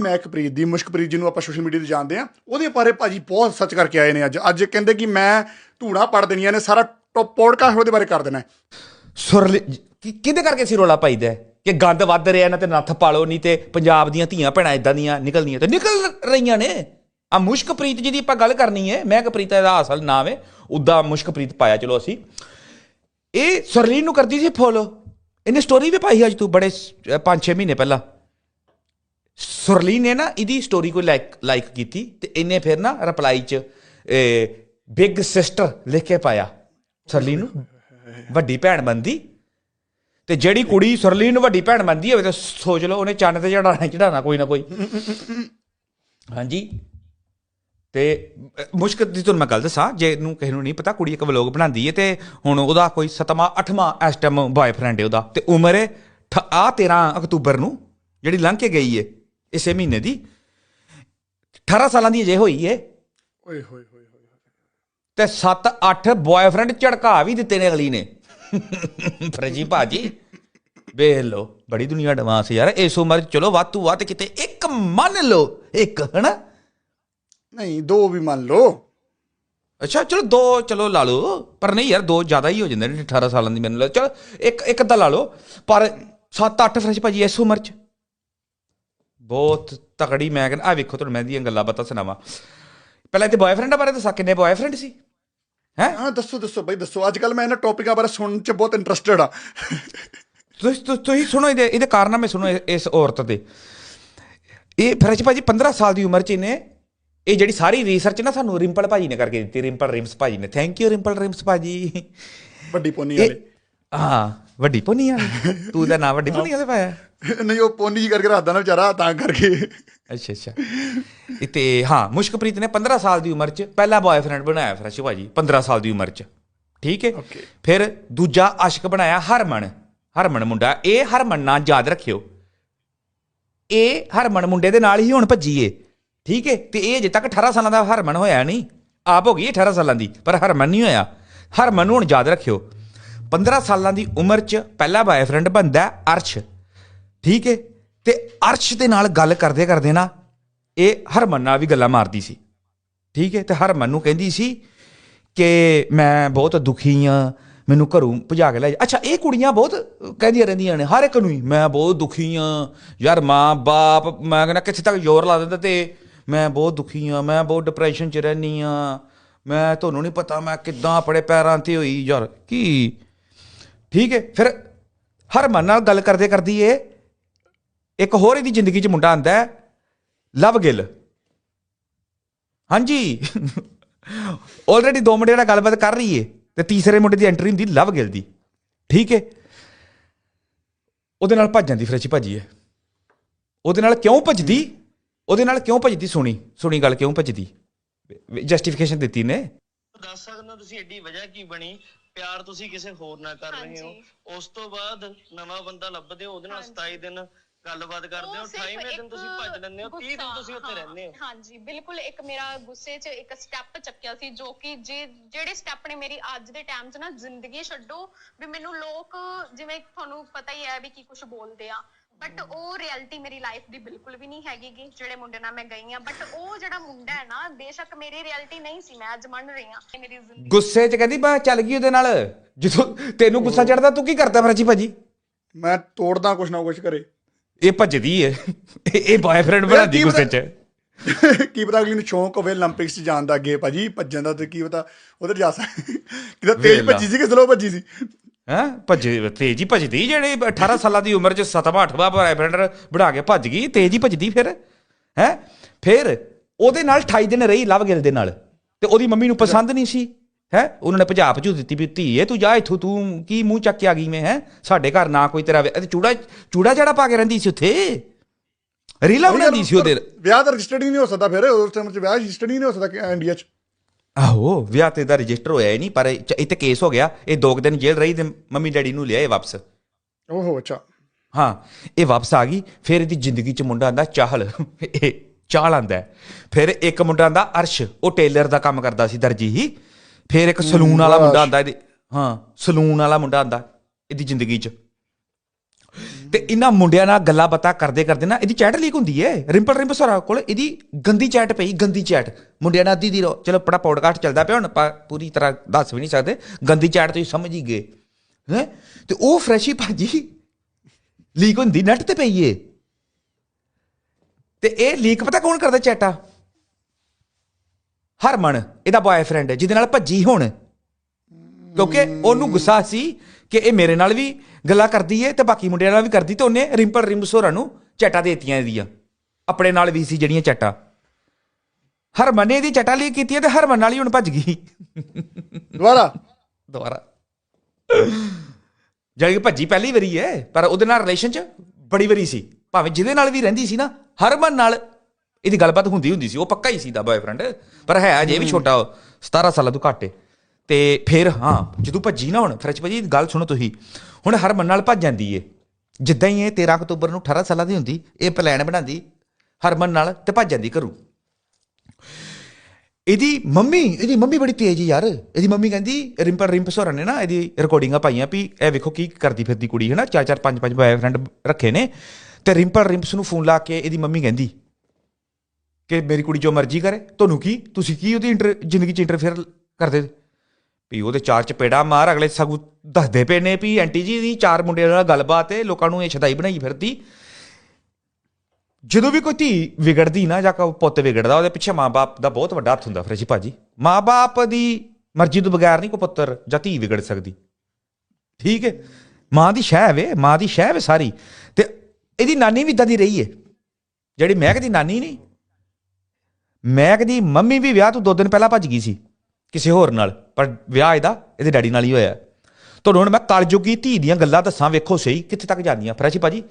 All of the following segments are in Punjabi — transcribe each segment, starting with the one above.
ਮੈਕਪ੍ਰੀਤ ਦੀ, ਮੁਸ਼ਕਪ੍ਰੀਤ ਜਿਹਨੂੰ ਆਪਾਂ ਸੋਸ਼ਲ ਮੀਡੀਆ ਤੇ ਜਾਣਦੇ ਆ ਉਹਦੇ ਬਾਰੇ ਭਾਜੀ ਬਹੁਤ ਸੱਚ ਕਰਕੇ ਆਏ ਨੇ ਅੱਜ। ਅੱਜ ਕਹਿੰਦੇ ਕਿ ਮੈਂ ਧੂੜਾ ਪੜ ਦੇਣੀਆਂ ਨੇ, ਸਾਰਾ ਟੌਪ ਪੋਡਕਾਸਟ ਉਹਦੇ ਬਾਰੇ ਕਰ ਦੇਣਾ ਹੈ। ਕਿਹਦੇ ਕਰਕੇ ਸੀ ਰੋਲਾ ਪਾਈਦਾ ਕਿ ਗੰਦ ਵੱਧ ਰਿਹਾ ਨਾ ਤੇ ਨੱਥ ਪਾਲੋ, ਨਹੀਂ ਤੇ ਪੰਜਾਬ ਦੀਆਂ ਧੀਆਂ ਭੈਣਾਂ ਇਦਾਂ ਦੀਆਂ ਨਿਕਲਦੀਆਂ ਤੇ ਨਿਕਲ ਰਹੀਆਂ ਨੇ। ਆ ਮੁਸ਼ਕਪ੍ਰੀਤ ਜੀ ਦੀ ਆਪਾਂ ਗੱਲ ਕਰਨੀ ਹੈ। ਮੈਂ ਕਪ੍ਰੀਤ ਦਾ ਅਸਲ ਨਾਮ ਹੈ। ਉਦਾਂ ਮੁਸ਼ਕਪ੍ਰੀਤ ਪਾਇਆ, ਚਲੋ ਅਸੀਂ। ਇਹ ਸੁਰਲੀਨ ਨੂੰ ਕਰਦੀ ਸੀ ਫੋਲੋ ਇਹਨੇ ਸਟੋਰੀ ਵੀ ਪਾਈ ਅੱਜ ਤੂੰ, ਬੜੇ 5-6 ਮਹੀਨੇ ਪਹਿਲਾਂ। ਸੁਰਲੀਨ ਨੇ ਨਾ ਇਹਦੀ ਸਟੋਰੀ ਕੋਈ ਲਾਈਕ ਲਾਈਕ ਕੀਤੀ ਤੇ ਇਹਨੇ ਫਿਰ ਨਾ ਰਿਪਲਾਈ ਚ ਬਿਗ ਸਿਸਟਰ ਲਿਖ ਕੇ ਪਾਇਆ ਸੁਰਲੀਨ ਨੂੰ। ਵੱਡੀ ਭੈਣ ਬੰਦੀ ਤੇ ਜਿਹੜੀ ਕੁੜੀ ਸੁਰਲੀਨ ਨੂੰ ਵੱਡੀ ਭੈਣ ਮੰਨਦੀ ਹੋਵੇ ਤਾਂ ਸੋਚ ਲਓ ਉਹਨੇ ਚੰਨ ਤੇ ਚੜਾਣਾ ਚੜਾਣਾ ਕੋਈ ਨਾ ਕੋਈ। ਹਾਂਜੀ। ਤੇ ਅਹ, ਮੁਸ਼ਕਲ ਦੀ ਤੁਹਾਨੂੰ ਮੈਂ ਗੱਲ ਦੱਸਾਂ ਜੇ ਨੂੰ ਕਿਸੇ ਨੂੰ ਨਹੀਂ ਪਤਾ ਕੁੜੀ ਇੱਕ ਵਲੋਗ ਬਣਾਉਂਦੀ ਹੈ ਤੇ ਹੁਣ ਉਹਦਾ ਕੋਈ ਸਤਵਾਂ ਅਠਵਾਂ ਇਸ ਟਾਈਮ ਬॉयਫ੍ਰੈਂਡ ਹੈ ਉਹਦਾ। ਤੇ ਉਮਰ ਹੈ ਠ- ਆਹ 13 ਅਕਤੂਬਰ ਨੂੰ ਜਿਹੜੀ ਲੰਘ ਕੇ ਗਈ ਹੈ। ਇਸੇ ਮਹੀਨੇ ਦੀ। 18 ਸਾਲਾਂ ਦੀ ਅਜੇ ਹੋਈ ਹੈ ਓਏ ਹੋਏ ਹੋਏ ਹੋਏ ਤੇ 7-8 ਬॉयਫ੍ਰੈਂਡ ਝੜਕਾ ਵੀ ਦਿੱਤੇ ਨੇ ਅਗਲੀ ਨੇ। ਫਰਜੀ ਭਾਜੀ ਵੇਖ ਲਓ ਬੜੀ ਦੁਨੀਆ ਐਡਵਾਂਸ ਯਾਰ। ਇਸ ਉਮਰ ਚਲੋ ਵੱਧ ਤੋਂ ਵੱਧ ਕਿਤੇ ਇੱਕ ਮੰਨ ਲਓ ਇੱਕ ਹਨਾ? ਨਹੀਂ ਦੋ ਵੀ ਮੰਨ ਲਓ। ਅੱਛਾ ਚਲੋ ਦੋ ਚਲੋ ਲਾ ਲਓ। ਪਰ ਨਹੀਂ ਯਾਰ ਦੋ ਜ਼ਿਆਦਾ ਹੀ ਹੋ ਜਾਂਦੇ ਨੇ 18 ਸਾਲਾਂ ਦੀ ਮੈਨੂੰ ਲੱਗਦਾ। ਚਲੋ ਇੱਕ ਇੱਕ ਅੱਧਾ ਲਾ ਲਓ। ਪਰ 7-8 ਫਰੈਂਚ ਭਾਜੀ ਇਸ ਉਮਰ 'ਚ। ਬਹੁਤ ਤਕੜੀ ਮੈਂ ਕਹਿੰਦਾ ਆ ਵੇਖੋ ਤੁਹਾਨੂੰ ਮੈਂ ਦੀਆਂ ਗੱਲਾਂ ਬਾਤਾਂ ਸੁਣਾਵਾਂ। ਪਹਿਲਾਂ ਤੇ ਬॉयਫ੍ਰੈਂਡਾਂ ਬਾਰੇ ਦੱਸਾਂ ਕਿੰਨੇ ਬॉयਫ੍ਰੈਂਡ ਸੀ? ਹੈ? ਹਾਂ ਦੱਸੋ ਦੱਸੋ ਬਈ ਦੱਸੋ। ਅੱਜ ਕੱਲ ਮੈਂ ਇਹਨਾਂ ਟੌਪਿਕਾਂ ਬਾਰੇ ਸੁਣਨ ਚ ਬਹੁਤ ਇੰਟਰਸਟਿਡ ਆ ਤੁਸੀਂ ਤੁਸੀਂ ਸੁਣੋ ਇਹਦੇ ਇਹਦੇ ਕਾਰਨਾਮੇ ਸੁਣੋ ਇਸ ਔਰਤ ਦੇ। ਇਹ ਫਰਜ ਭਾਜੀ 15 ਸਾਲ ਦੀ ਉਮਰ ਚ ਇਹਨੇ ਇਹ ਜਿਹੜੀ ਸਾਰੀ ਰਿਸਰਚ ਨਾ ਸਾਨੂੰ ਰਿੰਪਲ ਭਾਜੀ ਨੇ ਕਰਕੇ ਦਿੱਤੀ ਰਿੰਪਲ ਰਿਮਸ ਭਾਜੀ ਨੇ। ਥੈਂਕ ਯੂ ਰਿੰਪਲ ਰਿਮਸ ਭਾਜੀ। ਵੱਡੀ ਪੋਨੀ ਵਾਲੇ। ਹਾਂ ਵੱਡੀ ਪੋਨੀ ਆ। ਤੂੰ ਦਾ ਨਾਮ ਵੱਡੀ ਪੋਨੀ ਵਾਲੇ ਪਾਇਆ। ਨਹੀਂ ਉਹ ਪੋਨੀ ਜੀ ਕਰਕੇ ਰੱਖਦਾ ਨਾ ਵਿਚਾਰਾ ਤਾਂ ਕਰਕੇ। ਅੱਛਾ ਅੱਛਾ। ਤੇ ਹਾਂ ਮੁਸ਼ਕਪ੍ਰੀਤ ਨੇ 15 ਸਾਲ ਦੀ ਉਮਰ ਚ ਪਹਿਲਾ ਬॉयਫ੍ਰੈਂਡ ਬਣਾਇਆ ਫਰਸ਼ ਭਾਜੀ 15 ਸਾਲ ਦੀ ਉਮਰ ਚ। ਠੀਕ ਹੈ. ਫਿਰ ਦੂਜਾ ਆਸ਼ਿਕ ਬਣਾਇਆ ਹਰਮਨ। ਹਰਮਨ ਮੁੰਡਾ ਇਹ ਹਰਮਨ ਨਾਂ ਯਾਦ ਰੱਖਿਓ। ਇਹ ਹਰਮਨ ਮੁੰਡੇ ਦੇ ਨਾਲ ਹੀ ਹੁਣ ਭੱਜੀ ਏ। ਠੀਕ ਹੈ ਤੇ ਇਹ ਅਜੇ ਤੱਕ 18 ਸਾਲਾਂ ਦਾ ਹਰਮਨ ਹੋਇਆ ਨਹੀਂ। ਆਪ ਹੋ ਗਈ 18 ਸਾਲਾਂ ਦੀ ਪਰ ਹਰਮਨ ਨਹੀਂ ਹੋਇਆ। ਹਰਮਨ ਨੂੰ ਹੁਣ ਯਾਦ ਰੱਖਿਓ। 15 ਸਾਲਾਂ ਦੀ ਉਮਰ 'ਚ ਪਹਿਲਾ ਬॉयਫ੍ਰੈਂਡ ਬੰਦਾ ਅਰਸ਼। ਠੀਕ ਹੈ ਤੇ ਅਰਸ਼ ਦੇ ਨਾਲ ਗੱਲ ਕਰਦੇ ਕਰਦੇ ਨਾ ਇਹ ਹਰਮਨ ਨਾਲ ਵੀ ਗੱਲਾਂ ਮਾਰਦੀ ਸੀ। ਠੀਕ ਹੈ ਤੇ ਹਰਮਨ ਨੂੰ ਕਹਿੰਦੀ ਸੀ ਕਿ ਮੈਂ ਬਹੁਤ ਦੁਖੀ ਆ, ਮੈਨੂੰ ਘਰੋਂ ਭਜਾ ਕੇ ਲੈ ਜਾ। ਅੱਛਾ, ਇਹ ਕੁੜੀਆਂ ਬਹੁਤ ਕਹਿੰਦੀਆਂ ਰਹਿੰਦੀਆਂ ਨੇ, ਹਰ ਇੱਕ ਨੂੰ ਹੀ। ਮੈਂ ਬਹੁਤ ਦੁਖੀ ਆ, ਯਾਰ ਮਾਂ ਬਾਪ, ਮੈਂ ਕਹਿੰਦਾ ਕਿੱਥੇ ਤੱਕ ਜ਼ੋਰ ਲਾ ਦਿੰਦਾ ਤੇ। ਮੈਂ ਬਹੁਤ ਦੁਖੀ ਆ, ਮੈਂ ਬਹੁਤ ਡਿਪਰੈਸ਼ਨ 'ਚ ਰਹਿਨੀ ਆ। ਮੈਂ, ਤੁਹਾਨੂੰ ਨਹੀਂ ਪਤਾ, ਮੈਂ ਕਿੱਦਾਂ ਆਪਣੇ ਪੈਰਾਂ ਤੇ ਹੋਈ। ਯਾਰ, ਕੀ ਠੀਕ ਹੈ, ਫਿਰ ਹਰਮਨ ਨਾਲ ਗੱਲ ਕਰਦੇ ਕਰਦੀ ਏ। ਇੱਕ ਹੋਰ ਇਹਦੀ ਜ਼ਿੰਦਗੀ 'ਚ ਮੁੰਡਾ ਆਂਦਾ ਹੈ, ਲਵ ਗਿੱਲ। ਹਾਂਜੀ। ਆਲਰੇਡੀ ਦੋ ਮੁੰਡੇ ਨਾਲ ਗੱਲਬਾਤ ਕਰ ਰਹੀ ਏ, ਤੇ ਤੀਸਰੇ ਮੁੰਡੇ ਦੀ ਐਂਟਰੀ ਹੁੰਦੀ ਲਵ ਗਿੱਲ ਦੀ। ਠੀਕ ਹੈ ਉਹਦੇ ਨਾਲ ਭੱਜ ਜਾਂਦੀ ਫਰੈਚੀ ਭਾਜੀ ਹੈ ਉਹਦੇ ਨਾਲ ਕਿਉਂ ਭੱਜਦੀ? ਉਹਦੇ ਨਾਲ ਕਿਉਂ ਭੱਜਦੀ ਸੁਣੀ ਸੁਣੀ ਗੱਲ ਕਿਉਂ ਭੱਜਦੀ? ਜਸਟੀਫਿਕੇਸ਼ਨ ਦਿੱਤੀ ਨੇ। ਦੱਸ ਸਕਦਾ ਤੁਸੀਂ ਐਡੀ ਵਜ੍ਹਾ ਕੀ ਬਣੀ? ਪਿਆਰ ਤੁਸੀਂ ਕਿਸੇ ਹੋਰ ਨਾਲ ਕਰ ਰਹੇ ਹੋ। ਉਸ ਤੋਂ ਬਾਅਦ ਨਵਾਂ ਬੰਦਾ ਲੱਭਦੇ ਹੋ ਉਹਦੇ ਨਾਲ 27 ਦਿਨ ਗੱਲਬਾਤ ਕਰਦੇ ਹੋ ਉਹ ਸਿਰਫ 28ਵੇਂ ਦਿਨ ਤੁਸੀਂ ਭੱਜ ਲੈਂਦੇ ਹੋ 30 ਦਿਨ ਗੁੱਸਾ, ਤੁਸੀਂ ਉੱਥੇ ਹਾਂ, ਰਹਿੰਦੇ ਹੋ। ਹਾਂਜੀ ਬਿਲਕੁਲ ਇੱਕ ਮੇਰਾ ਗੁੱਸੇ 'ਚ ਇੱਕ ਸਟੈਪ ਚੱਕਿਆ ਸੀ ਜੋ ਕਿ ਜੇ ਜਿਹੜੇ ਸਟੈਪ ਨੇ ਮੇਰੀ ਅੱਜ ਦੇ ਟਾਈਮ 'ਚ ਨਾ ਜ਼ਿੰਦਗੀ ਛੱਡੋ ਵੀ ਮੈਨੂੰ ਲੋਕ ਜਿਵੇਂ ਤੁਹਾਨੂੰ ਪਤਾ ਹੀ ਹੈ ਵੀ ਕੀ ਕੁਝ ਬੋਲਦੇ ਆ। ਬਟ ਉਹ ਰਿਐਲਿਟੀ ਮੇਰੀ ਲਾਈਫ ਦੀ ਬਿਲਕੁਲ ਵੀ ਨਹੀਂ ਹੈਗੀ ਗੀ ਜਿਹੜੇ ਮੁੰਡੇ ਨਾਲ ਮੈਂ ਗਈ ਆ ਬਟ ਉਹ ਜਿਹੜਾ ਮੁੰਡਾ ਹੈ ਨਾ ਬੇਸ਼ੱਕ ਮੇਰੀ ਰਿਐਲਿਟੀ ਨਹੀਂ ਸੀ ਮੈਂ ਅੱਜ ਮੰਨ ਰਹੀ ਆ ਗੁੱਸੇ 'ਚ ਕਹਿੰਦੀ ਮੈਂ ਚੱਲ ਗਈ ਉਹਦੇ ਨਾਲ। ਜਦੋਂ ਤੈਨੂੰ ਗੁੱਸਾ ਚੜਦਾ ਤੂੰ ਕੀ ਕਰਦਾ ਫਿਰ ਅਜੀ ਭਾਜੀ? ਮੈਂ ਤੋੜਦਾ ਕੁਛ ਨਾ ਕੁਛ ਕਰੇ ਇਹ ਭੱਜਦੀ ਹੈ ਇਹ- ਇਹ ਬਣਾਦੀ ਗੁੱਸੇ 'ਚ। ਕੀ ਪਤਾ ਅਗਲੀ ਨੂੰ ਸ਼ੌਂਕ ਹੋਵੇ 올림픽ਸ 'ਚ ਜਾਣ ਦਾ ਅੱਗੇ ਭਾਜੀ ਭੱਜਣ ਦਾ ਤੇ ਕੀ ਪਤਾ ਉਧਰ ਜਾ ਸਕਦਾ ਕਿਤੇ ਤੇਜ਼ ਭੱਜੀ ਸੀ ਕਿ ਸਲੋ ਭੱਜੀ ਸੀ? ਹੈਂ? ਭੱਜ ਤੇਜ਼ ਭੱਜਦੀ ਜਿਹੜੇ 18 ਸਾਲਾਂ ਦੀ ਉਮਰ 'ਚ 7ਵਾਂ 8ਵਾਂ ਬॉयਫ੍ਰੈਂਡ ਬਣਾ ਕੇ ਭੱਜ ਗਈ ਤੇਜ਼ ਭੱਜਦੀ ਫਿਰ ਹੈ? ਫਿਰ ਉਹਦੇ ਨਾਲ 28 ਦਿਨ ਰਹੀ ਲਵ ਗਿਲ ਦੇ ਨਾਲ ਤੇ ਉਹਦੀ ਮੰਮੀ ਨੂੰ ਪਸੰਦ ਨਹੀਂ ਸੀ ਹੈ? ਉਹਨਾਂ ਨੇ ਭਜਾ ਭਜੂ ਦਿੱਤੀ ਵੀ ਧੀਏ ਤੂੰ ਜਾ ਇੱਥੋਂ ਤੂੰ ਕੀ ਮੂੰਹ ਚੱਕ ਕੇ ਆ ਗਈ ਮੈਂ ਹੈ? ਸਾਡੇ ਘਰ ਨਾ ਕੋਈ ਤੇਰਾ ਚੂੜਾ ਚੂੜਾ ਜਿਹੜਾ ਪਾ ਕੇ ਰਹਿੰਦੀ ਸੀ ਉੱਥੇ ਰੀਲਾ ਬਣਾਉਂਦੀ ਸੀ ਉਹਦੇ। ਵਿਆਹ ਤਾਂ ਰਜਿਸਟਰਡ ਹੀ ਨਹੀਂ ਹੋ ਸਕਦਾ ਫਿਰ ਉਸ ਟਾਈਮ 'ਚ ਵਿਆਹ ਰਜਿਸਟਰਡ ਹੀ ਨਹੀਂ ਹੋ ਸਕਦਾ ਇੰਡੀਆ 'ਚ। ਆਹੋ ਵਿਆਹ ਤੇ ਦਾ ਰਜਿਸਟਰ ਹੋਇਆ ਹੀ ਨਹੀਂ ਪਰ ਇਹ ਤੇ ਕੇਸ ਹੋ ਗਿਆ। ਇਹ ਦੋ ਕੁ ਦਿਨ ਜੇਲ੍ਹ ਰਹੀ ਤੇ ਮੰਮੀ ਡੈਡੀ ਨੂੰ ਲਿਆਏ ਵਾਪਸ। ਓਹੋ ਅੱਛਾ। ਹਾਂ ਇਹ ਵਾਪਸ ਆ ਗਈ ਫਿਰ ਇਹਦੀ ਜ਼ਿੰਦਗੀ 'ਚ ਮੁੰਡਾ ਆਂਦਾ ਚਾਹਲ। ਇਹ ਚਾਹਲ ਆਂਦਾ ਹੈ। ਫਿਰ ਇੱਕ ਮੁੰਡਾ ਆਂਦਾ ਅਰਸ਼ ਉਹ ਟੇਲਰ ਦਾ ਕੰਮ ਕਰਦਾ ਸੀ ਦਰਜੀ ਹੀ। ਫਿਰ ਇੱਕ ਸਲੂਨ ਵਾਲਾ ਮੁੰਡਾ ਆਂਦਾ ਇਹਦੇ ਹਾਂ ਸਲੂਨ ਵਾਲਾ ਮੁੰਡਾ ਆਂਦਾ ਇਹਦੀ ਜ਼ਿੰਦਗੀ 'ਚ। ਤੇ ਇਹਨਾਂ ਮੁੰਡਿਆਂ ਨਾਲ ਗੱਲਾਂ ਬਾਤਾਂ ਕਰਦੇ ਕਰਦੇ ਨਾ ਇਹਦੀ ਚੈਟ ਲੀਕ ਹੁੰਦੀ ਏ। ਰਿੰਪਲ ਰਿੰਪਲ ਸੋਰਾ ਕੋਲ ਇਹਦੀ ਗੰਦੀ ਚੈਟ ਪਈ, ਗੰਦੀ ਚੈਟ ਮੁੰਡਿਆਂ ਨਾਲ ਅੱਧੀ ਦੀ ਰੋ ਚਲੋ ਪੜਾ ਪੌਡਕਾਸਟ ਚੱਲਦਾ ਪਿਆ ਹੁਣ, ਆਪਾਂ ਪੂਰੀ ਤਰ੍ਹਾਂ ਦੱਸ ਵੀ ਨਹੀਂ ਸਕਦੇ। ਗੰਦੀ ਚੈਟ ਤੁਸੀਂ ਸਮਝ ਹੀ ਗਏ। ਹੈ? ਤੇ ਉਹ ਫਰੈਸ਼ੀ ਭਾਜੀ ਲੀਕ ਹੁੰਦੀ ਨੈਟ ਤੇ ਪਈ ਏ। ਤੇ ਇਹ ਲੀਕ ਪਤਾ ਕੌਣ ਕਰਦਾ ਚੈਟਾ ਹਰਮਨ, ਇਹਦਾ ਬॉयਫ੍ਰੈਂਡ ਜਿਹਦੇ ਨਾਲ ਭੱਜੀ ਹੁਣ। ਕਿਉਂਕਿ ਉਹਨੂੰ ਗੁੱਸਾ ਸੀ ਕਿ ਇਹ ਮੇਰੇ ਨਾਲ ਵੀ ਗੱਲਾਂ ਕਰਦੀ ਏ ਤੇ ਬਾਕੀ ਮੁੰਡਿਆਂ ਨਾਲ ਵੀ ਕਰਦੀ ਤੇ ਉਹਨੇ ਰਿੰਪਲ ਰਿੰਪਸ ਹੋਰਾਂ ਨੂੰ ਚੈਟਾਂ ਦੇਤੀਆਂ ਇਹਦੀਆਂ। ਆਪਣੇ ਨਾਲ ਵੀ ਸੀ ਜਿਹੜੀਆਂ ਚੈਟਾਂ। ਹਰਮਨ ਇਹਦੀ ਚੈਟਾਂ ਲਈ ਕੀਤੀ ਤੇ ਹਰਮਨ ਨਾਲ ਹੀ ਹੁਣ ਭੱਜ ਗਈ। ਦੁਬਾਰਾ। ਦੁਬਾਰਾ। ਜਿਹੜੀ ਕਿ ਭੱਜੀ ਪਹਿਲੀ ਵਾਰੀ ਹੈ ਪਰ ਉਹਦੇ ਨਾਲ ਰਿਲੇਸ਼ਨ ਚ ਬੜੀ ਵਾਰੀ ਸੀ। ਭਾਵੇਂ ਜਿਹਦੇ ਨਾਲ ਵੀ ਰਹਿੰਦੀ ਸੀ ਨਾ ਹਰਮਨ ਨਾਲ ਇਹਦੀ ਗੱਲਬਾਤ ਹੁੰਦੀ ਹੁੰਦੀ ਸੀ। ਉਹ ਪੱਕਾ ਹੀ ਸੀ ਦਾ ਬॉयਫ੍ਰੈਂਡ ਪਰ ਹੈ ਅਜੇ ਵੀ ਛੋਟਾ ਉਹ, 17 ਸਾਲਾਂ ਤੋਂ ਘੱਟ ਹੈ ਤੇ ਫਿਰ ਹਾਂ, ਜਦੋਂ ਭੱਜੀ ਨਾ ਹੁਣ ਫਰੈਸ਼ ਭਾਜੀ, ਗੱਲ ਸੁਣੋ ਤੁਸੀਂ। ਹੁਣ ਹਰਮਨ ਨਾਲ ਭੱਜ ਜਾਂਦੀ ਏ। ਜਿੱਦਾਂ ਹੀ ਇਹ 13 ਅਕਤੂਬਰ ਨੂੰ 18 ਸਾਲਾਂ ਦੀ ਹੁੰਦੀ, ਇਹ ਪਲਾਨ ਬਣਾਉਂਦੀ ਹਰਮਨ ਨਾਲ ਤੇ ਭੱਜ ਜਾਂਦੀ ਘਰੋਂ। ਇਹਦੀ ਮੰਮੀ ਇਹਦੀ ਮੰਮੀ ਬੜੀ ਤੇਜ਼ ਯਾਰ। ਇਹਦੀ ਮੰਮੀ ਕਹਿੰਦੀ, ਰਿੰਪਲ ਰਿੰਪਸ ਹੋਰਾਂ ਨੇ ਨਾ ਇਹਦੀ ਰਿਕਾਰਡਿੰਗਾਂ ਪਾਈਆਂ ਵੀ ਇਹ ਵੇਖੋ ਕੀ ਕਰਦੀ ਫਿਰਦੀ ਕੁੜੀ ਹੈ ਨਾ ਚਾਰ ਚਾਰ, ਪੰਜ ਪੰਜ ਬॉयਫ੍ਰੈਂਡ ਰੱਖੇ ਨੇ। ਤੇ ਰਿੰਪਲ, ਰਿੰਪਸ ਨੂੰ ਫੋਨ ਲਾ ਕੇ ਇਹਦੀ ਮੰਮੀ ਕਹਿੰਦੀ ਕਿ ਮੇਰੀ ਕੁੜੀ ਜੋ ਮਰਜ਼ੀ ਕਰੇ। ਤੁਹਾਨੂੰ ਕੀ? ਤੁਸੀਂ ਕੀ ਉਹਦੀ ਇੰਟਰ ਜ਼ਿੰਦਗੀ 'ਚ ਇੰਟਰਫੇਅਰ ਕਰਦੇ? ਵੀ ਉਹਦੇ ਚਾਰ ਚਪੇੜਾ ਮਾਰ, ਅਗਲੇ ਸਗੂ ਦੱਸਦੇ ਪਏ ਨੇ ਵੀ ਐਂਟੀ ਜੀ ਦੀ ਚਾਰ ਮੁੰਡਿਆਂ ਨਾਲ ਗੱਲਬਾਤ ਹੈ, ਲੋਕਾਂ ਨੂੰ ਇਹ ਛਦਾਈ ਬਣਾਈ ਫਿਰਦੀ। ਜਦੋਂ ਵੀ ਕੋਈ ਧੀ ਵਿਗੜਦੀ ਨਾ ਜਾਂ ਕੋਈ ਪੁੱਤ ਵਿਗੜਦਾ, ਉਹਦੇ ਪਿੱਛੇ ਮਾਂ-ਬਾਪ ਦਾ ਬਹੁਤ ਵੱਡਾ ਹੱਥ ਹੁੰਦਾ ਫਰੇਜੀ ਭਾਜੀ। ਮਾਂ-ਬਾਪ ਦੀ ਮਰਜ਼ੀ ਤੋਂ ਬਗੈਰ ਨਹੀਂ ਕੋਈ ਪੁੱਤਰ ਜਾਂ ਧੀ ਵਿਗੜ ਸਕਦੀ। ਠੀਕ ਹੈ? ਮਾਂ ਦੀ ਸ਼ਹਿ ਵੇ, ਮਾਂ ਦੀ ਸ਼ਹਿ ਵੇ ਸਾਰੀ। ਤੇ ਇਹਦੀ ਨਾਨੀ ਵੀ ਇਦਾਂ ਦੀ ਰਹੀ ਹੈ। ਜਿਹੜੀ ਮਹਿਕ ਦੀ ਨਾਨੀ ਨਹੀਂ। ਮਹਿਕ ਦੀ ਮੰਮੀ ਵੀ ਵਿਆਹ ਤੋਂ ਦੋ ਦਿਨ ਪਹਿਲਾਂ ਭੱਜ ਗਈ ਸੀ। ਕਿਸੇ ਹੋਰ ਨਾਲ ਪਰ ਵਿਆਹ ਇਹਦਾ ਇਹਦੇ ਡੈਡੀ ਨਾਲ ਹੀ ਹੋਇਆ। ਤੁਹਾਨੂੰ ਹੁਣ ਮੈਂ ਕਲਯੁਗੀ ਧੀ ਦੀਆਂ ਗੱਲਾਂ ਦੱਸਾਂ ਵੇਖੋ ਸਹੀ ਕਿੱਥੇ ਤੱਕ ਜਾਂਦੀਆਂ। ਫਰੈਸ਼ੀ ਭਾਜੀ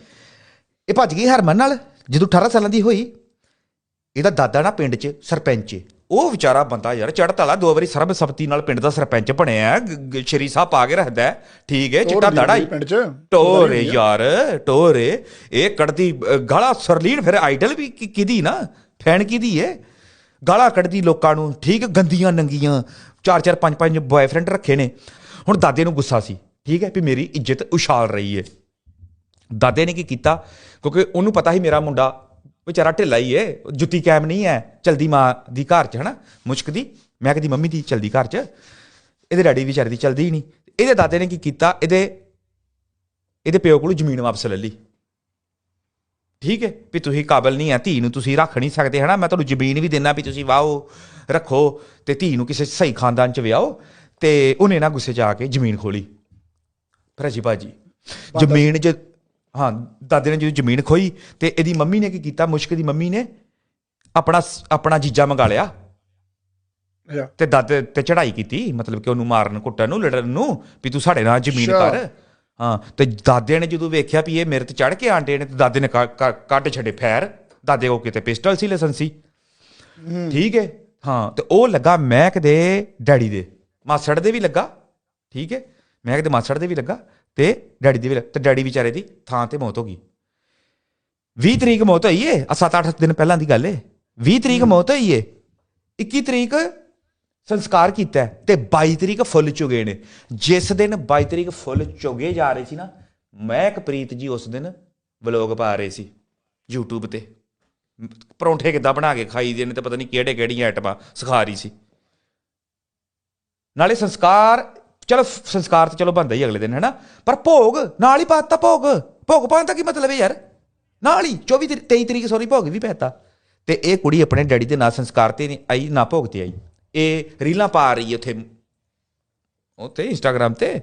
ਇਹ ਭੱਜ ਗਈ ਹਰਮਨ ਨਾਲ ਜਦੋਂ 18 ਸਾਲਾਂ ਦੀ ਹੋਈ। ਇਹਦਾ ਦਾਦਾ ਨਾ ਪਿੰਡ 'ਚ ਸਰਪੰਚ ਉਹ ਵਿਚਾਰਾ ਬੰਦਾ ਯਾਰ ਚੜ੍ਹਤ ਵਾਲਾ ਦੋ ਵਾਰੀ ਸਰਬਸੰਮਤੀ ਨਾਲ ਪਿੰਡ ਦਾ ਸਰਪੰਚ ਬਣਿਆ ਹੈ, ਸ਼੍ਰੀ ਸਾਹਿਬ ਪਾ ਕੇ ਰੱਖਦਾ ਹੈ। ਠੀਕ ਹੈ ਚਿੱਟਾ ਦਾੜਾ ਦੀ ਹੀ ਪਿੰਡ 'ਚ। ਟੋਰੇ ਯਾਰ ਟੋਰੇ। ਇਹ ਕੱਢਦੀ ਅ, ਗਾਲਾਂ ਸਰਲੀਨ ਫਿਰ ਆਈਡਲ ਵੀ ਕਿ- ਕਿਹਦੀ ਨਾ? ਫੈਨ ਕਿਹਦੀ ਏ ਗਾਲਾਂ ਕੱਢਦੀ ਲੋਕਾਂ ਨੂੰ, ਠੀਕ, ਗੰਦੀਆਂ, ਨੰਗੀਆਂ, ਚਾਰ ਚਾਰ, ਪੰਜ ਪੰਜ ਬॉयਫ੍ਰੈਂਡ ਰੱਖੇ ਨੇ। ਹੁਣ ਦਾਦੇ ਨੂੰ ਗੁੱਸਾ ਸੀ, ਠੀਕ ਹੈ, ਵੀ ਮੇਰੀ ਇੱਜ਼ਤ ਉਛਾਲ ਰਹੀ ਹੈ। ਦਾਦੇ ਨੇ ਕੀ ਕੀਤਾ? ਕਿਉਂਕਿ ਉਹਨੂੰ ਪਤਾ ਸੀ ਮੇਰਾ ਮੁੰਡਾ ਵਿਚਾਰਾ ਢਿੱਲਾ ਹੀ ਏ ਜੁੱਤੀ ਕੈਮ ਨਹੀਂ ਹੈ, ਚਲਦੀ ਮਾਂ ਦੀ ਘਰ 'ਚ, ਹਨਾ, ਮੁਸ਼ਕ ਦੀ। ਮੈਂ ਕਹਦੀ ਮੰਮੀ ਦੀ ਚਲਦੀ ਘਰ 'ਚ। ਇਹਦੇ ਡੈਡੀ ਵਿਚਾਰੇ ਦੀ ਚਲਦੀ ਹੀ ਨਹੀਂ। ਇਹਦੇ ਦਾਦੇ ਨੇ ਕੀ ਕੀਤਾ? ਇਹਦੇ ਇਹਦੇ ਪਿਓ ਕੋਲੋਂ ਜ਼ਮੀਨ ਵਾਪਸ ਲੈ ਲਈ। ਠੀਕ ਹੈ? ਵੀ ਤੁਸੀਂ ਕਾਬਲ ਨਹੀਂ ਹੈ ਧੀ ਨੂੰ ਤੁਸੀਂ ਰੱਖ ਨਹੀਂ ਸਕਦੇ ਹਨਾ? ਮੈਂ ਤੁਹਾਨੂੰ ਜ਼ਮੀਨ ਵੀ ਦੇਣਾ ਵੀ ਤੁਸੀਂ ਵਾਹੋ ਰੱਖੋ ਤੇ ਧੀ ਨੂੰ ਕਿਸੇ ਸਹੀ ਖਾਨਦਾਨ 'ਚ ਵਿਆਹੋ ਤੇ ਉਹਨੇ ਨਾ ਗੁੱਸੇ 'ਚ ਆ ਕੇ ਜ਼ਮੀਨ ਖੋਲੀ। ਭਰਾਜੀ ਬਾਜੀ ਜ਼ਮੀਨ ਜ ਹਾਂ ਦਾਦੇ ਨੇ ਜਦੋਂ ਜ਼ਮੀਨ ਖੋਈ ਤੇ ਇਹਦੀ ਮੰਮੀ ਨੇ ਕੀ ਕੀਤਾ? ਮੁਸ਼ਕ ਦੀ ਮੰਮੀ ਨੇ ਆਪਣਾ ਆਪਣਾ ਜੀਜਾ ਮੰਗਾ ਲਿਆ। ਤੇ ਦਾਦੇ ਤੇ ਚੜ੍ਹਾਈ ਕੀਤੀ ਮਤਲਬ ਕਿ ਉਹਨੂੰ ਮਾਰਨ ਕੁੱਟਣ ਨੂੰ ਲੜਨ ਨੂੰ ਵੀ ਤੂੰ ਸਾਡੇ ਨਾਲ ਜ਼ਮੀਨ। ਕਰ। ਹਾਂ ਤੇ ਦਾਦੇ ਨੇ ਜਦੋਂ ਵੇਖਿਆ ਵੀ ਇਹ ਮੇਰੇ ਤੇ ਚੜ ਕੇ ਆਂਡੇ ਨੇ ਤੇ ਦਾਦੇ ਨੇ ਕ- ਕ- ਕੱਢ ਛੱਡੇ ਫੈਰ। ਦਾਦੇ ਕੋ ਕਿਤੇ ਪਿਸਟਲ ਸੀ ਲਾਇਸੈਂਸੀ ਠੀਕ ਹੈ ਹਾਂ ਤੇ ਉਹ ਲੱਗਾ ਮਹਿਕ ਦੇ ਡੈਡੀ ਦੇ। ਮਾਸੜ ਦੇ ਵੀ ਲੱਗਾ। ਠੀਕ ਹੈ ਮਹਿਕ ਦੇ ਮਾਸੜ ਦੇ ਵੀ ਲੱਗਾ ਤੇ ਡੈਡੀ ਦੇ ਵੀ ਤੇ ਡੈਡੀ ਵਿਚਾਰੇ ਦੀ ਥਾਂ ਤੇ ਮੌਤ ਹੋ ਗਈ। 20 ਤਰੀਕ ਮੌਤ ਹੋਈ ਏ। ਆ 7-8 ਦਿਨ ਪਹਿਲਾਂ ਦੀ ਗੱਲ ਏ। 20 ਤਰੀਕ ਮੌਤ ਹੋਈ ਏ। 21 ਤਰੀਕ ਸੰਸਕਾਰ ਕੀਤਾ ਹੈ ਤੇ 22 ਤਰੀਕ ਫੁੱਲ ਚੁਗੇ ਨੇ। ਜਿਸ ਦਿਨ 22 ਤਰੀਕ ਫੁੱਲ ਚੁਗੇ ਜਾ ਰਹੇ ਸੀ ਨਾ ਮਹਿਕ ਪ੍ਰੀਤ ਜੀ ਉਸ ਦਿਨ ਵਲੋਗ ਪਾ ਰਹੇ ਸੀ YouTube ਤੇ। ਪਰੌਂਠੇ ਕਿੱਦਾਂ ਬਣਾ ਕੇ ਖਾਈ ਦੇ ਨੇ ਤੇ ਪਤਾ ਨਹੀਂ ਕਿਹੜੇ ਕਿਹੜੀਆਂ ਆਈਟਮਾਂ ਸਿਖਾ ਰਹੀ ਸੀ। ਨਾਲੇ ਸੰਸਕਾਰ, ਚਲੋ ਸੰਸਕਾਰ ਤਾਂ ਚਲੋ ਬੰਦਾ ਹੀ ਅਗਲੇ ਦਿਨ ਹੈ ਨਾ ਪਰ ਭੋਗ, ਨਾਲ ਹੀ ਪਾਤਾ ਭੋਗ। ਭੋਗ ਪਾਉਣ ਦਾ ਕੀ ਮਤਲਬ ਹੈ ਯਾਰ? ਨਾਲ ਹੀ 24 ਤਰੀ- 23 ਤਰੀਕ ਸੌਰੀ ਭੋਗ ਵੀ ਪੈਤਾ ਤੇ ਇਹ ਕੁੜੀ ਆਪਣੇ ਡੈਡੀ ਦੇ ਨਾਲ ਸੰਸਕਾਰ ਤੇ ਨਹੀਂ ਆਈ, ਨਾ ਭੋਗ ਤੇ ਆਈ। ਇਹ ਰੀਲਾਂ ਪਾ ਰਹੀ ਹੈ ਉੱਥੇ ਉੱਥੇ ਇੰਸਟਾਗ੍ਰam ਤੇ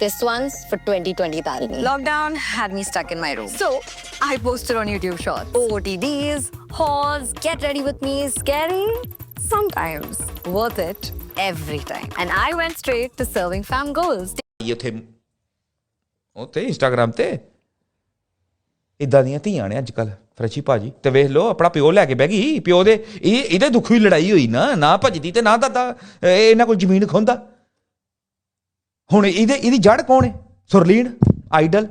This one's for 2020 Tarini. Lockdown had me stuck in my room. So I posted on YouTube shorts. OOTDs, hauls, Get ready with me, scary. sometimes worth it every time. And I went straight to serving fam goals. ਆਈ ਉੱਥੇ ਉੱਥੇ ਇੰਸਟਾਗ੍ਰam ਤੇ ਇਦਾਂ ਦੀਆਂ ਧੀਆਂ ਨੇ ਅੱਜ ਕੱਲ ਫਰੈਸ਼ੀ ਭਾਜੀ ਤੇ ਵੇਖ ਲਓ ਆਪਣਾ ਪਿਓ ਲੈ ਕੇ ਬਹਿ ਗਈ। ਪਿਓ ਦੇ ਇਹ ਇਹਦੇ ਦੁੱਖ ਵੀ ਲੜਾਈ ਹੋਈ ਨਾ ਨਾ ਭੱਜਦੀ ਤੇ ਨਾ ਦਾਦਾ ਇਹ ਇਹਨਾਂ ਕੋਲ ਜ਼ਮੀਨ ਖੁੰਦਾ। ਹੁਣ ਇਹਦੇ ਇਹਦੀ ਜੜ ਕੌਣ ਹੈ ਸੁਰਲੀਨ ਆਈਡਲ।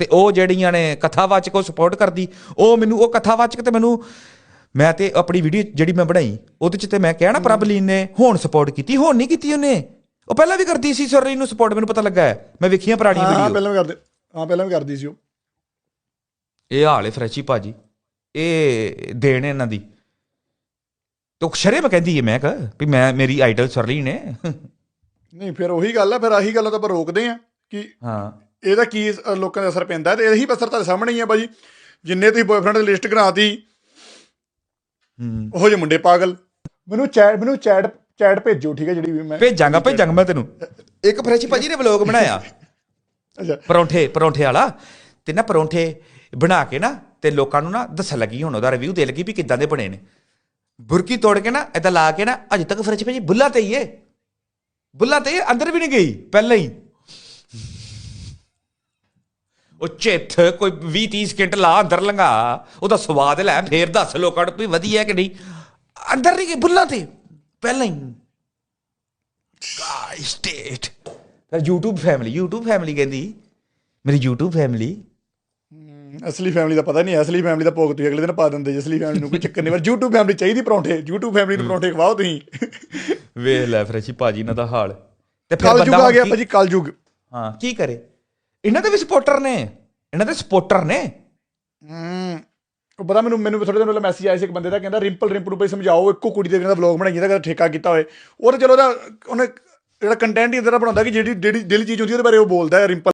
ਤੇ ਉਹ ਜਿਹੜੀਆਂ ਨੇ ਕਥਾਵਾਚਕ ਉਹ ਸਪੋਰਟ ਕਰਦੀ ਉਹ ਮੈਨੂੰ ਉਹ ਕਥਾਵਾਚਕ ਤੇ ਮੈਨੂੰ ਮੈਂ ਤੇ ਆਪਣੀ ਵੀਡੀਓ ਜਿਹੜੀ ਮੈਂ ਬਣਾਈ ਉਹਦੇ ਚ ਤੇ ਮੈਂ ਕਿਹਾ ਨਾ ਪ੍ਰਭਲੀਨ ਨੇ ਹੁਣ ਸਪੋਰਟ ਕੀਤੀ ਹੁਣ ਨਹੀਂ ਕੀਤੀ ਉਹਨੇ। ਉਹ ਪਹਿਲਾਂ ਵੀ ਕਰਦੀ ਸੀ ਸਰਰੀ ਨੂੰ ਸਪੋਰਟ ਮੈਨੂੰ ਪਤਾ ਲੱਗਾ ਹੈ। ਮੈਂ ਵੇਖੀਆਂ ਪੁਰਾਣੀਆਂ ਹਾਂ ਵੀਡੀਓ ਪਹਿਲਾਂ ਵੀ ਕਰਦੇ। ਹਾਂ ਪਹਿਲਾਂ ਵੀ ਕਰਦੀ ਸੀ ਉਹ। ਇਹ ਹਾਲ ਹੈ ਫਰੈਸ਼ੀ ਭਾਜੀ ਇਹ ਦੇਣ ਇਹਨਾਂ ਦੀ। ਤੋ ਸ਼ਰੇ ਮੈਂ ਕਹਿੰਦੀ ਹੈ ਮੈਂ ਕਹ ਵੀ ਮੈਂ ਮੇਰੀ ਆਈਡਲ ਸਰਲੀ ਨੇ ਨਹੀਂ ਫਿਰ ਉਹੀ ਗੱਲ ਆ ਫਿਰ ਆਹੀ ਗੱਲ ਤਾਂ ਆਪਾਂ ਰੋਕਦੇ ਆ ਕਿ ਹਾਂ। ਇਹਦਾ ਕੀ ਲੋਕਾਂ ਦੇ ਅਸਰ ਪੈਂਦਾ ਤੇ ਇਹੀ ਅਸਰ ਤੁਹਾਡੇ ਸਾਹਮਣੇ ਹੀ ਆ ਬਾਜੀ ਜਿੰਨੇ ਤੁਸੀਂ ਬॉयਫ੍ਰੈਂਡ ਦੀ ਲਿਸਟ ਕਰਾਤੀ ਹੂੰ। ਉਹੋ ਜਿਹੇ ਮੁੰਡੇ ਪਾਗਲ। ਮੈਨੂੰ ਚੈਟ ਮੈਨੂੰ ਚੈਟ ਚੈਟ ਭੇਜੋ ਠੀਕ ਹੈ ਜਿਹੜੀ ਵੀ ਮੈਂ ਭੇਜਾਂਗਾ ਭੇਜਾਂਗਾ ਮੈਂ ਤੈਨੂੰ। ਇੱਕ ਫਰੈਸ਼ੀ ਭਾਜੀ ਨੇ ਵਲੌਗ ਬਣਾਇਆ। ਅੱਛਾ। ਪਰੌਂਠੇ ਪਰੌਂਠੇ ਵਾਲਾ ਤੇ ਨਾ ਪਰੌਂਠੇ ਬਣਾ ਕੇ ਨਾ ਤੇ ਲੋਕਾਂ ਨੂੰ ਨਾ ਦੱਸਣ ਲੱਗੀ ਹੁਣ ਉਹਦਾ ਰਿਵਿਊ ਦੇ ਲੱਗੀ ਵੀ ਕਿੱਦਾਂ ਦੇ ਬਣੇ ਨੇ। ਬੁਰਕੀ ਤੋੜ ਕੇ ਨਾ ਏਦਾਂ ਲਾ ਕੇ ਨਾ ਅਜੇ ਤੱਕ ਫਰੈਸ਼ ਭਾਜੀ ਬੁੱਲਾ ਤੇ ਹੀ ਏ। ਬੁੱਲਾ ਤੇ ਅੰਦਰ ਵੀ ਨਹੀਂ ਗਈ, ਪਹਿਲਾਂ ਹੀ। ਉਹ ਚਿੱਥ ਕੋਈ 20 30 ਸਕਿੰਟ ਲਾ, ਅੰਦਰ ਲੰਗਾ ਉਹਦਾ ਸਵਾਦ ਲੈ, ਫੇਰ ਦੱਸ ਲੋਕਾਂ ਨੂੰ ਵੀ ਵਧੀਆ ਕਿ ਨਹੀਂ। ਅੰਦਰ ਨਹੀਂ ਗਈ, ਬੁੱਲਾ ਤੇ ਪਹਿਲਾਂ ਹੀ। ਗਾਈ ਸਟੇਟ ਫਿਰ YouTube ਫੈਮਿਲੀ YouTube ਫੈਮਿਲੀ ਕਹਿੰਦੀ ਮੇਰੀ YouTube ਫੈਮਿਲੀ ਅਸਲੀ ਫੈਮਿਲੀ ਦਾ ਪਤਾ ਨਹੀਂ ਅਸਲੀ ਫੈਮਿਲੀ ਦਾ ਭੋਗ ਤੁਸੀਂ ਅਗਲੇ ਦਿਨ ਪਾ ਦਿੰਦੇ ਜੀ ਅਸਲੀ ਫੈਮਿਲੀ ਨੂੰ ਕੋਈ ਚੱਕਰ ਨਹੀਂ ਪਰ YouTube ਫੈਮਿਲੀ ਚਾਹੀਦੀ ਪਰੌਂਠੇ YouTube ਫੈਮਿਲੀ ਨੂੰ ਪਰੌਂਠੇ ਖਵਾਓ ਤੁਸੀਂ। ਵੇਖ ਲੈ ਫਰੈਸ਼ੀ ਭਾਜੀ ਇਹਨਾਂ ਦਾ ਹਾਲ। ਤੇ ਫਿਰ ਬੰਦਾ ਆ ਗਿਆ ਭਾਜੀ ਕਲਯੁਗ। ਹਾਂ ਕੀ ਕਰੇ? ਇਹਨਾਂ ਦੇ ਵੀ ਸਪੋਰਟਰ ਨੇ ਇਹਨਾਂ ਦੇ ਸਪੋਰਟਰ ਨੇ। ਹਮ, ਉਹ ਪਤਾ ਮੈਨੂੰ ਮੈਨੂੰ ਥੋੜੇ ਦਿਨ ਪਹਿਲਾਂ ਮੈਸੇਜ ਆਇਆ ਸੀ ਇੱਕ ਬੰਦੇ ਦਾ ਕਹਿੰਦਾ ਰਿੰਪਲ ਰਿੰਪਲ ਨੂੰ ਭਾਈ ਸਮਝਾਓ ਇੱਕੋ ਕੁੜੀ ਦੇ ਕਹਿੰਦਾ ਵਲੌਗ ਬਣਾਈ ਜਿਹਦਾ ਠੇਕਾ ਕੀਤਾ ਹੋਏ। ਉਹ ਤਾਂ ਚਲੋ ਉਹਦਾ ਉਹਨੇ ਜਿਹੜਾ ਕੰਟੈਂਟ ਹੀ ਇਦਾਂ ਦਾ ਬਣਾਉਂਦਾ ਕਿ ਜਿਹੜੀ ਜਿਹੜੀ ਡੇਲੀ ਚੀਜ਼ ਹੁੰਦੀ ਉਹਦੇ ਬਾਰੇ ਉਹ ਬੋਲਦਾ ਹੈ, ਰਿੰਪਲ